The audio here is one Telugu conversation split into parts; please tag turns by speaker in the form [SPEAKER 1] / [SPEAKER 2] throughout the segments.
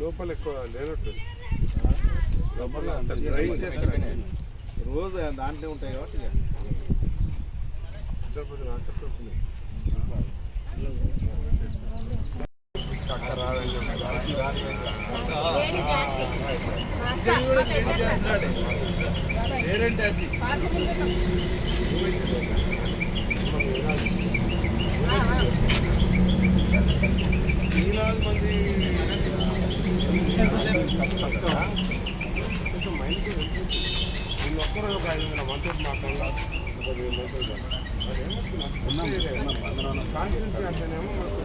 [SPEAKER 1] లోపల ఎక్కువ లేనట్టు. లోపల అంత డ్రై చేస్తారు
[SPEAKER 2] రోజు దాంట్లో ఉంటాయి కాబట్టి ఇక.
[SPEAKER 1] ఇద్దరు ఒక్కరు ఒక ఐదు వందల మంది మాట్లాడాలి ఒక వెయ్యి మంది కాన్ఫిడెన్స్ అంటేనేమో మనకు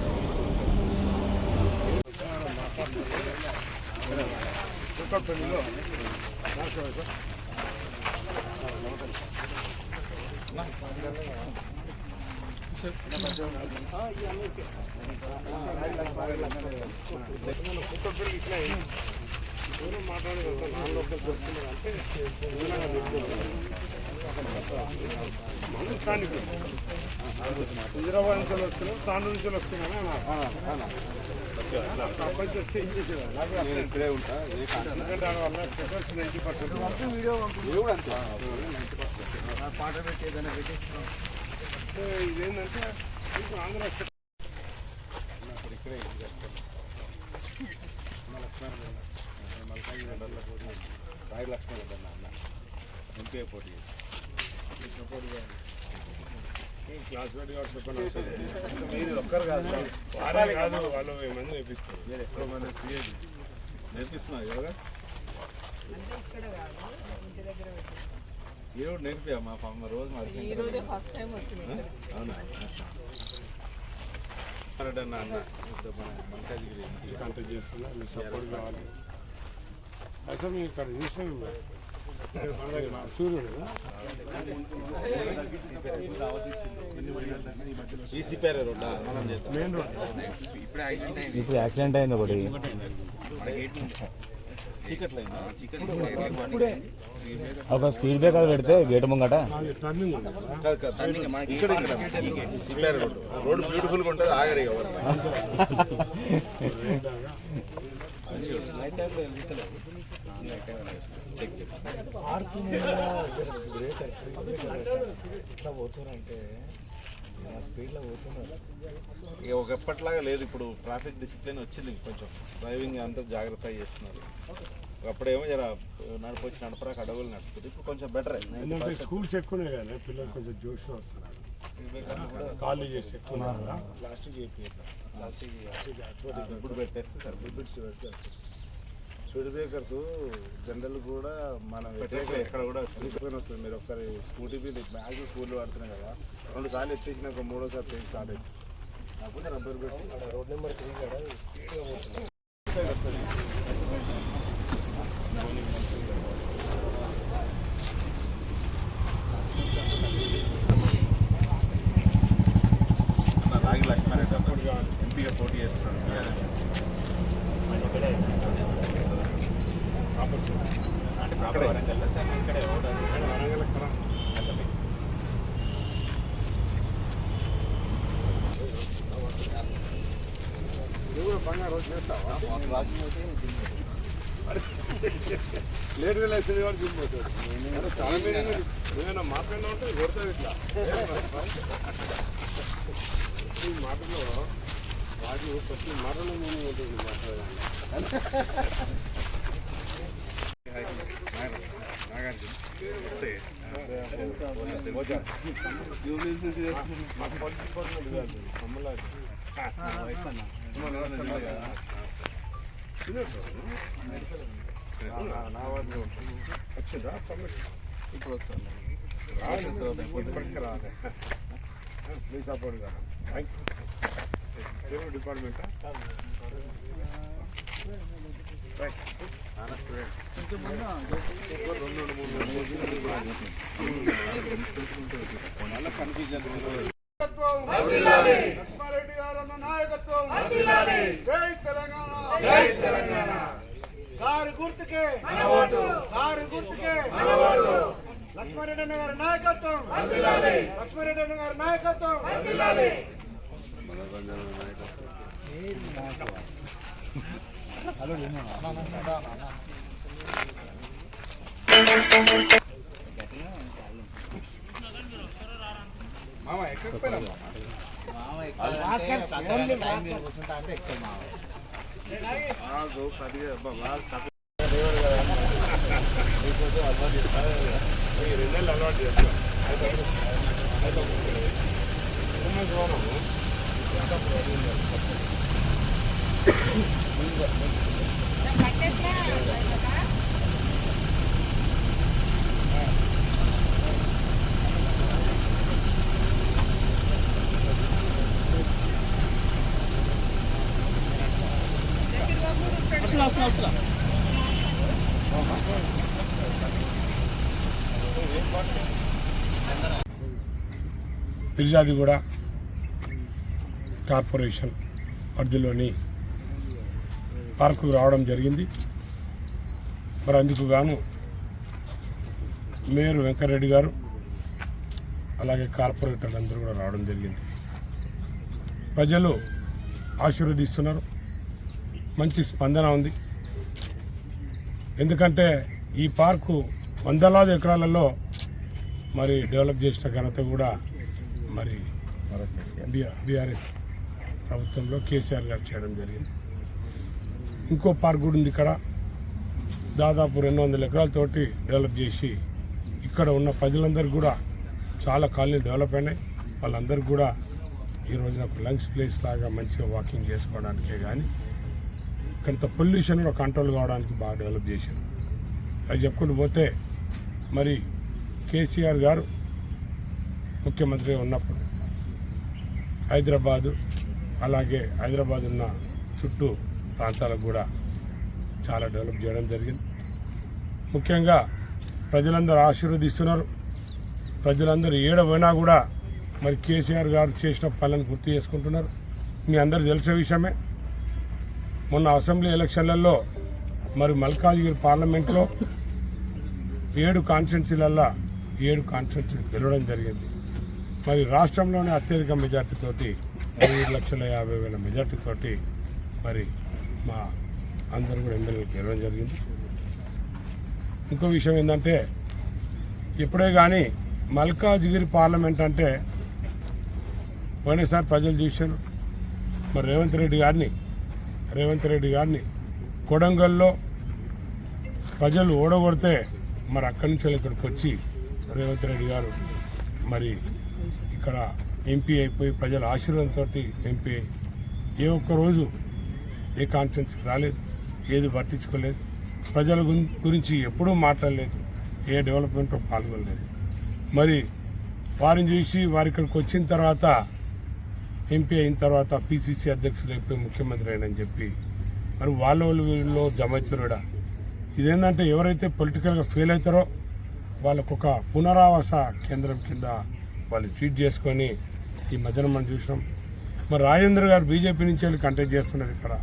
[SPEAKER 1] కుక్కపల్లిలో కుక్కపల్లి ఇట్లా హైదరాబాద్ నుంచి వస్తున్నాం తాండూ నుంచి వస్తున్నాం అబ్బాయి వస్తే ఏం చేసేవారు నాకు
[SPEAKER 2] నేను ఇక్కడే ఉంటా
[SPEAKER 1] దానివల్ల నైంటీ పర్సెంట్
[SPEAKER 2] కూడా అంతే పాట పెట్టి ఏదైనా పెట్టి
[SPEAKER 1] ఇదేంటంటే మీకు ఆంధ్ర
[SPEAKER 2] ఇక్కడ ఇక్కడే ఇది కట్టుకోండి. అన్న పోటీ రాయి అన్న ఎంపీ పోటీ
[SPEAKER 1] క్లాస్ పెట్టి కాబట్టి చెప్పండి
[SPEAKER 2] మీరు ఒక్కరు కాదు
[SPEAKER 1] కాదు వాళ్ళు మంది నేర్పిస్తారు
[SPEAKER 2] మీరు ఎక్కువ మంది యోగా కూడా నేర్పియా మా ఫామ్ రోజు
[SPEAKER 3] ఈ రోజే ఫస్ట్ టైం వచ్చింది.
[SPEAKER 2] అవునా? అన్న మల్కాజ్గిరి
[SPEAKER 1] కాంటాక్ట్ చేస్తున్నా మీ సపోర్ట్ కావాలి. అసలు మీరు ఇక్కడ చూసాను సూర్యుడు
[SPEAKER 4] ఇప్పుడు యాక్సిడెంట్ అయింది ఒకటి? ఒక స్పీడ్ బ్రేకర్ పెడితే గేట్ ముంగట.
[SPEAKER 1] అది టర్నింగ్ ఉంది కదా
[SPEAKER 2] కాదు కాదు ఇక్కడ ఇక్కడ. సిపిఆర్ రోడ్ రోడ్ బ్యూటిఫుల్గా ఉంటుంది ఆగరు
[SPEAKER 5] పోతున్నారంటే స్పీడ్లో పోతున్నారు.
[SPEAKER 2] ఇక ఒకప్పటిలాగా లేదు. ఇప్పుడు ట్రాఫిక్ డిసిప్లిన్ వచ్చింది కొంచెం. డ్రైవింగ్ అంతా జాగ్రత్తగా చేస్తున్నారు. అప్పుడేమో జర నడిపొచ్చి నడపరాక అడవులు నడుపుతుంది. ఇప్పుడు కొంచెం బెటర్
[SPEAKER 1] ఎందుకంటే స్కూల్స్ ఎక్కువనే కదా పిల్లలు కొంచెం జోష్ వస్తున్నారు. కాలేజ్ చేసి ఎక్కువ
[SPEAKER 5] ప్లాస్టిక్ చేపియట్లా
[SPEAKER 2] ఇప్పుడు పెట్టేస్తే సరిపోతుంది.
[SPEAKER 5] స్పీడ్ బ్రేకర్స్ జనరల్ కూడా మన
[SPEAKER 2] ఎక్కడ కూడా
[SPEAKER 5] వ్యతిరేకం వస్తుంది. మీరు ఒకసారి స్కూటీ మీద మ్యాక్సిమం స్కూల్లో వాడుతున్నాయి కదా. రెండు సార్లు ఎత్తేసినాక మూడోసారి స్టార్ట్ అయింది.
[SPEAKER 2] రాగి లక్ష్మారెడ్డి అప్పుడు ఎంపీగా పోటీ చేస్తున్నాడు టీఆర్ఎస్ అంటే ప్రాపర్ వరంగల్ ఇక్కడే
[SPEAKER 1] వరంగల్ ఎక్కడ నువ్వు కూడా బంగారు రోజు చేస్తావా లేట్గా లేచిన వాడు దిగిపోతాడు చాలా మంది ఏమైనా మాట్లాడినా ఉంటే కొడతావు ఇట్లా. ఈ మాటలో వాటి ప్రతి మాటలో నేను ఉంటుంది మాట్లాడాలి మాకు పొలిటిక్ పర్సనల్ కాదు అమ్మలాది
[SPEAKER 5] నా- నా వాడిని ఉంటుంది వచ్చిందా పర్మిషన్
[SPEAKER 2] ఇప్పుడు వస్తాను
[SPEAKER 5] రావాలి ప్లీజ్ సపోర్ట్ కదా థ్యాంక్ యూ డిపార్ట్మెంట్
[SPEAKER 4] లక్ష్మారెడ్డి గారు కారు గుర్తుకే. కారు గుర్తుకే. లక్ష్మారెడ్డి గారి నాయకత్వం. లక్ష్మారెడ్డి అన్న గారి నాయకత్వం.
[SPEAKER 5] మామ ఎక్కకపోయినా ಬಟ್ಟೆ అసలు అలవాటు చేస్తాం
[SPEAKER 1] ఫిర్యాదిగూడ కార్పొరేషన్ పరిధిలోని పార్కు రావడం జరిగింది. మరి అందుకు గాను మేయర్ వెంకరెడ్డి గారు అలాగే కార్పొరేటర్లు అందరూ కూడా రావడం జరిగింది. ప్రజలు ఆశీర్వదిస్తున్నారు. మంచి స్పందన ఉంది. ఎందుకంటే ఈ పార్కు వందలాది ఎకరాలలో మరి డెవలప్ చేసిన ఘనత కూడా మరి బీఆర్ఎస్ ప్రభుత్వంలో కేసీఆర్ గారు చేయడం జరిగింది. ఇంకో పార్క్ కూడా ఉంది ఇక్కడ. దాదాపు రెండు వందల ఎకరాలతోటి డెవలప్ చేసి ఇక్కడ ఉన్న ప్రజలందరూ కూడా చాలా కాలనీ డెవలప్ అయినాయి. వాళ్ళందరూ కూడా ఈ రోజున ఒక లంగ్స్ ప్లేస్ లాగా మంచిగా వాకింగ్ చేసుకోవడానికే కానీ కొంత పొల్యూషన్ కూడా కంట్రోల్ కావడానికి బాగా డెవలప్ చేశారు. అది చెప్పుకుంటూ పోతే మరి కేసీఆర్ గారు ముఖ్యమంత్రి ఉన్నప్పుడు హైదరాబాదు అలాగే హైదరాబాద్ ఉన్న చుట్టూ ప్రాంతాలకు కూడా చాలా డెవలప్ చేయడం జరిగింది. ముఖ్యంగా ప్రజలందరూ ఆశీర్వదిస్తున్నారు. ప్రజలందరూ ఏడవైనా కూడా మరి కేసీఆర్ గారు చేసిన పనులను గుర్తు చేసుకుంటున్నారు. మీ అందరు తెలిసే విషయమే. మొన్న అసెంబ్లీ ఎలక్షన్లలో మరి మల్కాజ్గిరి పార్లమెంట్లో ఏడు కాన్స్టిట్యున్సీలల్లో ఏడు కాన్స్టిట్యున్సీలు గెలవడం జరిగింది. మరి రాష్ట్రంలోనే అత్యధిక మెజార్టీతోటి ఐదు లక్షల యాభై వేల మెజార్టీతోటి మరి మా అందరూ కూడా ఎమ్మెల్యేలు గెలవడం జరిగింది. ఇంకో విషయం ఏంటంటే ఇప్పుడే కానీ మల్కాజ్గిరి పార్లమెంట్ అంటే పోయినసారి ప్రజలు చూశారు. మరి రేవంత్ రెడ్డి గారిని రేవంత్ రెడ్డి గారిని కొడంగల్లో ప్రజలు ఓడగొడితే మరి అక్కడి నుంచి వాళ్ళు ఇక్కడికి వచ్చి రేవంత్ రెడ్డి గారు మరి ఇక్కడ ఎంపీ అయిపోయి ప్రజల ఆశీర్వాదంతో ఎంపీ ఏ ఒక్క రోజు ఏ కాన్ఫరెన్స్కి రాలేదు ఏది పట్టించుకోలేదు. ప్రజల గురించి ఎప్పుడూ మాట్లాడలేదు ఏ డెవలప్మెంట్లో పాల్గొనలేదు. మరి వారిని చూసి వారి ఇక్కడికి వచ్చిన తర్వాత ఎంపీ అయిన తర్వాత పిసిసి అధ్యక్షుడు అయిపోయి ముఖ్యమంత్రి అయినని చెప్పి మరి వాళ్ళ వాళ్ళు వీళ్ళలో జమైతురుడా ఇదేంటంటే ఎవరైతే పొలిటికల్గా ఫెయిల్ అవుతారో వాళ్ళకు ఒక పునరావాస కేంద్రం కింద వాళ్ళు ట్రీట్ చేసుకొని ఈ మధ్యన మనం చూసినాం. మరి రాజేంద్ర గారు బీజేపీ నుంచి వెళ్ళి కంటెక్ట్ చేస్తున్నారు ఇక్కడ.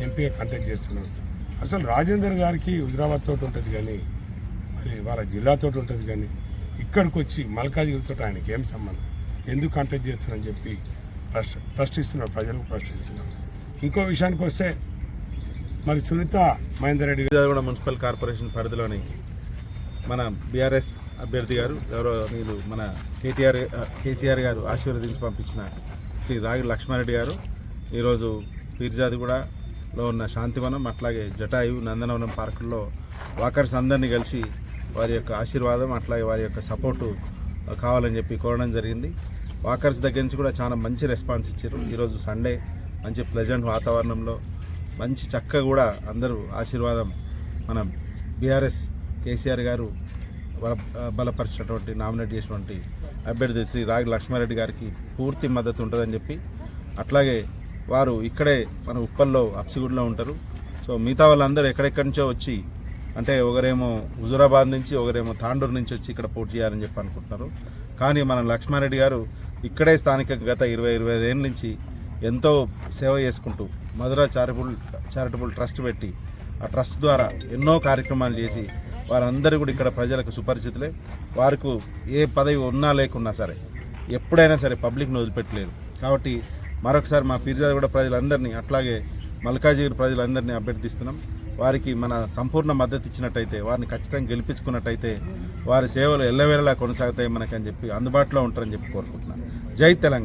[SPEAKER 1] ఎంపీగా కంటెక్ట్ చేస్తున్నారు. అసలు రాజేందర్ గారికి హుజరాబాద్ తోటి ఉంటుంది కానీ మరి వాళ్ళ జిల్లాతో ఉంటుంది కానీ ఇక్కడికి వచ్చి మల్కాజ్గిరితో ఆయనకి ఏం సంబంధం? ఎందుకు కంటెక్ట్ చేస్తున్నారని చెప్పి ప్రశ్న ప్రశ్నిస్తున్నారు ప్రజలకు ప్రశ్నిస్తున్నాం. ఇంకో విషయానికి వస్తే మరి సునీత మహేందర్ రెడ్డి
[SPEAKER 2] విజయవాడ మున్సిపల్ కార్పొరేషన్ పరిధిలోని మన బీఆర్ఎస్ అభ్యర్థి గారు ఎవరో మీరు మన కేటీఆర్ కేసీఆర్ గారు ఆశీర్వదించి పంపించిన శ్రీ రాగి లక్ష్మారెడ్డి గారు. ఈరోజు పీర్జాదిగూడలో ఉన్న శాంతివనం అట్లాగే జటాయు నందనవనం పార్కుల్లో వాకర్స్ అందరినీ కలిసి వారి యొక్క ఆశీర్వాదం అట్లాగే వారి యొక్క సపోర్టు కావాలని చెప్పి కోరడం జరిగింది. వాకర్స్ దగ్గర నుంచి కూడా చాలా మంచి రెస్పాన్స్ ఇచ్చారు. ఈరోజు సండే మంచి ప్లెజెంట్ వాతావరణంలో మంచి చక్కగా కూడా అందరూ ఆశీర్వాదం మన బీఆర్ఎస్ కేసీఆర్ గారు బల బలపరిచినటువంటి నామినేట్ చేసినటువంటి అభ్యర్థి శ్రీ రాగి లక్ష్మారెడ్డి గారికి పూర్తి మద్దతు ఉంటుందని చెప్పి అట్లాగే వారు ఇక్కడే మన ఉప్పల్లో అప్సిగూడలో ఉంటారు. సో మిగతా వాళ్ళందరూ ఎక్కడెక్కడి నుంచో వచ్చి అంటే ఒకరేమో హుజురాబాద్ నుంచి ఒకరేమో తాండూరు నుంచి వచ్చి ఇక్కడ పోటీ చేయాలని చెప్పి అనుకుంటున్నారు. కానీ మన లక్ష్మారెడ్డి గారు ఇక్కడే స్థానిక గత ఇరవై ఇరవై ఐదేళ్ళ నుంచి ఎంతో సేవ చేసుకుంటూ మధుర చారిటబుల్ చారిటబుల్ ట్రస్ట్ పెట్టి ఆ ట్రస్ట్ ద్వారా ఎన్నో కార్యక్రమాలు చేసి వారందరూ కూడా ఇక్కడ ప్రజలకు సుపరిచితులే వారికి ఏ పదవి ఉన్నా లేకున్నా సరే ఎప్పుడైనా సరే పబ్లిక్ను వదిలిపెట్టలేదు. కాబట్టి మరొకసారి మా పీర్జాద కూడా ప్రజలందరినీ అట్లాగే మల్కాజిగిరి ప్రజలందరినీ అభ్యర్థిస్తున్నాం. వారికి మన సంపూర్ణ మద్దతు ఇచ్చినట్టయితే వారిని ఖచ్చితంగా గెలిపించుకున్నట్టయితే వారి సేవలు ఎల్లవేళలా కొనసాగుతాయి మనకని చెప్పి అందుబాటులో ఉంటారని చెప్పి కోరుకుంటున్నాను. జై తెలంగాణ.